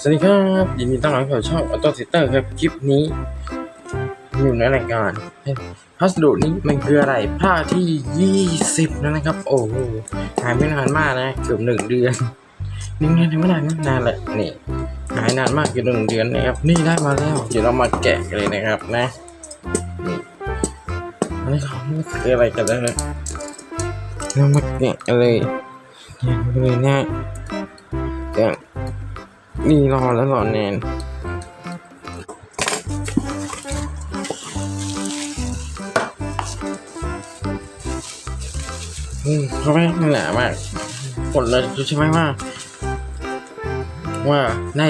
สวัสดีครับยินดีต้อนรับเข้าช่องออโต้เซตเตอร์ครับ คลิปนี้ อยู่ในรายการพัสดุนี้มันคืออะไรภาที่ 20 แล้วนะครับ โอ้โหหายไม่นานมากนะเกือบหนึ่งเดือนหนึ่งเดือนไม่นานนะนานแหละนี่หายนานมากเกือบหนึ่งเดือนนะครับ นี่ได้มาแล้ว เดี๋ยวเรามาแกะกันเลยนะครับนะนี่อันนี้ของมันคืออะไรกันแล้วเรามาแกะกันเลยแกะกันเลยนะแกะ นี่รอแล้วรอแนนอืมเขาไม่หนามากกดเลยใช่ไหมว่า ว่าใน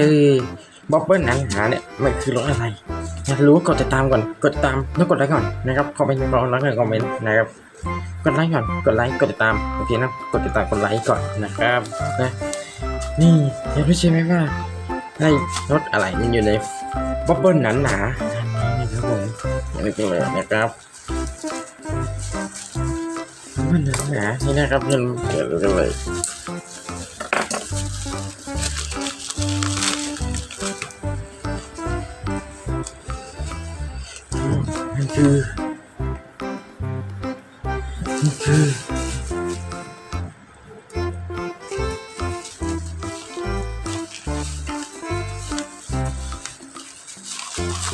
บ๊อบเบิ้ลหนังหาเนี่ยมันคือรถอะไรอยากรู้กดติดตามก่อนกดติดตามแล้วกดไลค์ก่อนนะครับคอมเมนต์รอแล้วกันคอมเมนต์นะครับกดไลค์ก่อนกดไลค์กดติดตามโอเคนะกดติดตามกดไลค์ก่อนนะครับนะ นี่อยากรู้ใช่ไหมว่าให้รถอะไรมันอยู่ในบับเบิ้ลหนาหนาๆนี่ครับผมอย่นี้ก็เลยนะครับบับเบิ้ลหนาหนาๆนี่นะครับเงินเกิดกันเลยมันคือมันคือ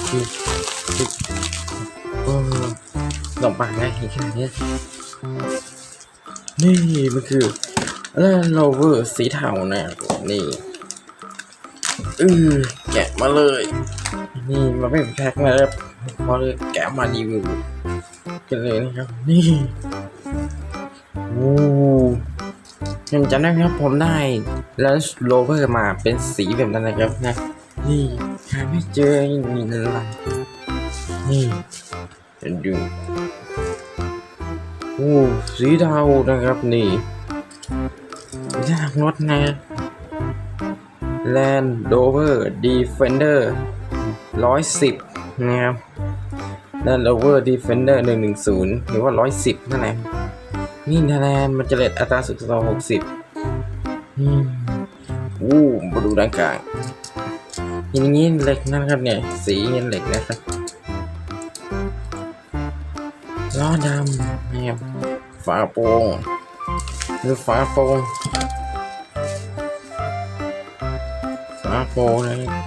คือคือเออลองปังนะเห็นขนาดนี้นี่มันคือแลนโรเวอร์สีเทานะนี่อือแกะมาเลย นี่มาไม่เป็นแพ็คนะครับพอเลยแกะมารีวิวกันเลยนะครับ นี่โอ้ยังจำได้ครับผมได้แล้วโรเวอร์มาเป็นสีแบบนั้นนะครับนะ นี่หาไม่เจอยังมีอะไรนี่เดี๋ยวดูโอ้สีเทานะครับนี่ยากรถนะ Land Rover Defender 110นะครับ Land Rover Defender 110หนึ่งศูนย์หรือว่า110นั่นแหละนี่ไทแลนด์มันจะเลทอัตราสุดต่อ60อืมอู้มาดูด้านกลาง อย่างนี้เหล็กนะครับเนี่ย สีเงินเหล็กนะครับล้อดำนะครับฝาโปร่งหรือฝาโปร่งฝาโปร่งนะครับ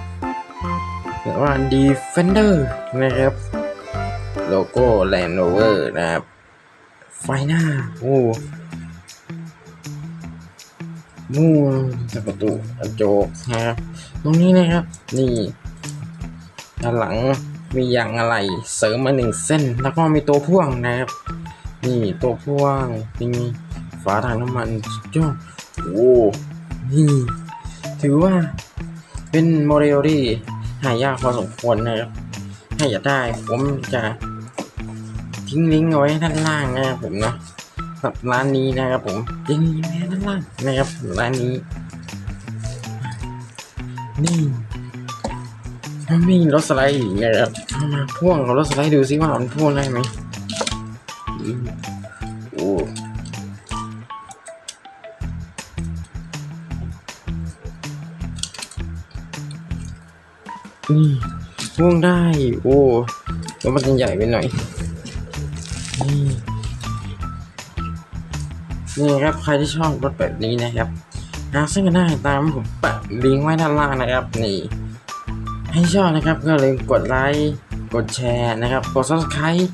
เรียกว่า Defender นะครับ โลโก้ Land Rover นะครับ ไฟหน้า โอ้ มูจากประตูกระจกนะครับตรงนี้นะครับ นี่ด้านหลังมียางอะไรเสริมมาหนึ่งเส้น แล้วก็มีตัวพ่วงนะครับ นี่ตัวพ่วงมีฝาถังน้ำมันสุดยอดโอ้นี่ถือว่าเป็นโมเดลที่หายากพอสมควรนะครับถ้าอยากได้ผมจะทิ้งลิงก์เอาไว้ด้านล่างนะครับผมเนาะ สำหรับร้านนี้นะครับผมทิ้งลิงก์ไว้ด้านล่างนะครับร้านนี้ นี่มันมีรถสไลด์อีกนะครับเอามาพ่วงกับรถสไลด์ดูซิว่ามันพ่วงได้ไหมอืมโอ้นี่พ่วงได้ โอ้แล้วมันจะใหญ่ไปหน่อยนี่ นี่ครับใครที่ชอบรถแบบนี้นะครับหาซื้อกันได้ตามผมแปะลิงก์ไว้ด้านล่างนะครับนี่ให้ชอบนะครับก็เลยกดไลค์กดแชร์นะครับกด subscribe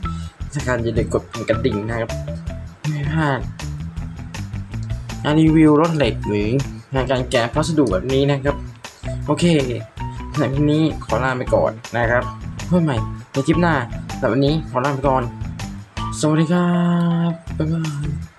ถ้าการอย่าลืมกดกระดิ่งนะครับไม่พลาดรีวิวรถเหล็กหรืองานการแกะพัสดุแบบนี้นะครับ โอเคสำหรับวันนี้ขอลาไปก่อนนะครับเพื่อนใหม่ในคลิปหน้าสำหรับวันนี้ขอลาไปก่อน สวัสดีครับ บ๊ายบาย